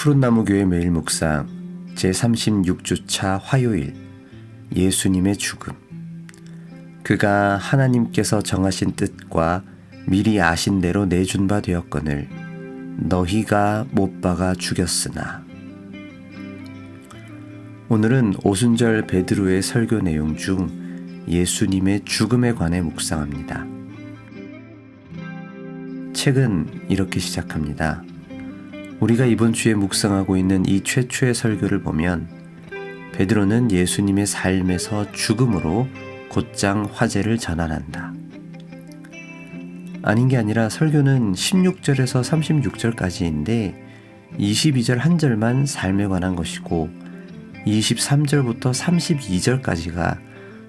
푸른나무 교회 매일 묵상 제36주차 화요일 예수님의 죽음 그가 하나님께서 정하신 뜻과 미리 아신 대로 내준 바 되었거늘 너희가 못 박아 죽였으나 오늘은 오순절 베드로의 설교 내용 중 예수님의 죽음에 관해 묵상합니다. 책은 이렇게 시작합니다. 우리가 이번 주에 묵상하고 있는 이 최초의 설교를 보면 베드로는 예수님의 삶에서 죽음으로 곧장 화제를 전환한다. 아닌 게 아니라 설교는 16절에서 36절까지인데 22절 한 절만 삶에 관한 것이고 23절부터 32절까지가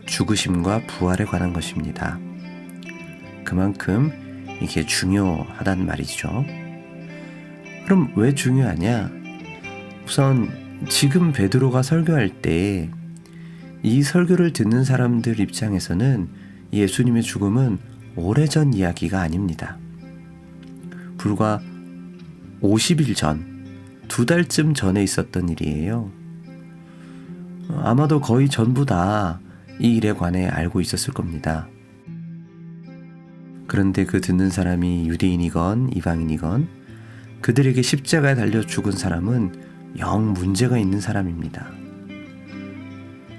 죽으심과 부활에 관한 것입니다. 그만큼 이게 중요하단 말이죠. 그럼 왜 중요하냐? 우선 지금 베드로가 설교할 때 이 설교를 듣는 사람들 입장에서는 예수님의 죽음은 오래전 이야기가 아닙니다. 불과 50일 전, 두 달쯤 전에 있었던 일이에요. 아마도 거의 전부 다 이 일에 관해 알고 있었을 겁니다. 그런데 그 듣는 사람이 유대인이건 이방인이건 그들에게 십자가에 달려 죽은 사람은 영 문제가 있는 사람입니다.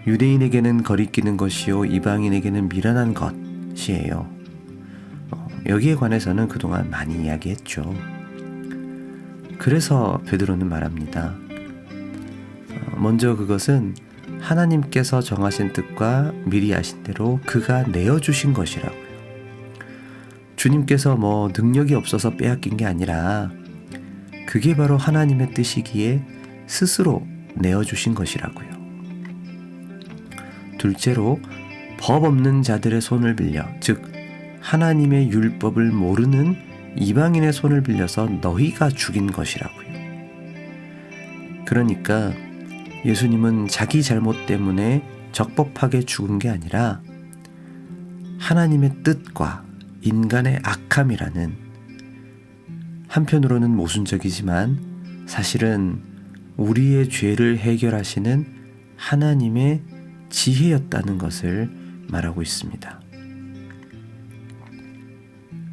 유대인에게는 거리끼는 것이요 이방인에게는 미련한 것이에요. 어, 여기에 관해서는 그동안 많이 이야기했죠. 그래서 베드로는 말합니다. 어, 먼저 그것은 하나님께서 정하신 뜻과 미리 아신 대로 그가 내어 주신 것이라고요. 주님께서 뭐 능력이 없어서 빼앗긴 게 아니라 그게 바로 하나님의 뜻이기에 스스로 내어 주신 것이라고요. 둘째로 법 없는 자들의 손을 빌려 즉 하나님의 율법을 모르는 이방인의 손을 빌려서 너희가 죽인 것이라고요. 그러니까 예수님은 자기 잘못 때문에 적법하게 죽은 게 아니라 하나님의 뜻과 인간의 악함이라는 한편으로는 모순적이지만 사실은 우리의 죄를 해결하시는 하나님의 지혜였다는 것을 말하고 있습니다.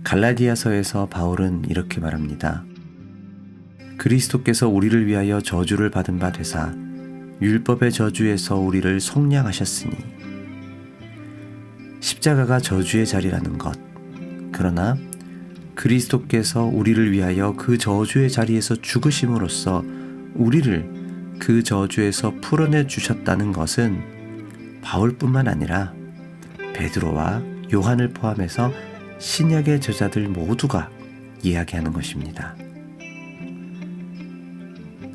갈라디아서에서 바울은 이렇게 말합니다. 그리스도께서 우리를 위하여 저주를 받은 바 되사 율법의 저주에서 우리를 속량하셨으니 십자가가 저주의 자리라는 것 그러나 그리스도께서 우리를 위하여 그 저주의 자리에서 죽으심으로써 우리를 그 저주에서 풀어내 주셨다는 것은 바울뿐만 아니라 베드로와 요한을 포함해서 신약의 저자들 모두가 이야기하는 것입니다.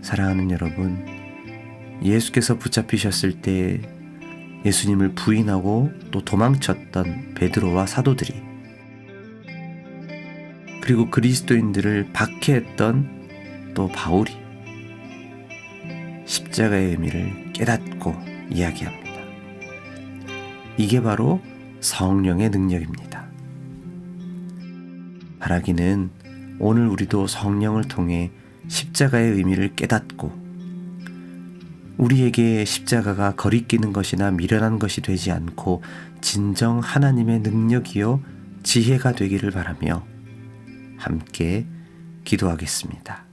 사랑하는 여러분, 예수께서 붙잡히셨을 때 예수님을 부인하고 또 도망쳤던 베드로와 사도들이 그리고 그리스도인들을 박해했던 또 바울이 십자가의 의미를 깨닫고 이야기합니다. 이게 바로 성령의 능력입니다. 바라기는 오늘 우리도 성령을 통해 십자가의 의미를 깨닫고 우리에게 십자가가 거리끼는 것이나 미련한 것이 되지 않고 진정 하나님의 능력이요 지혜가 되기를 바라며 함께 기도하겠습니다.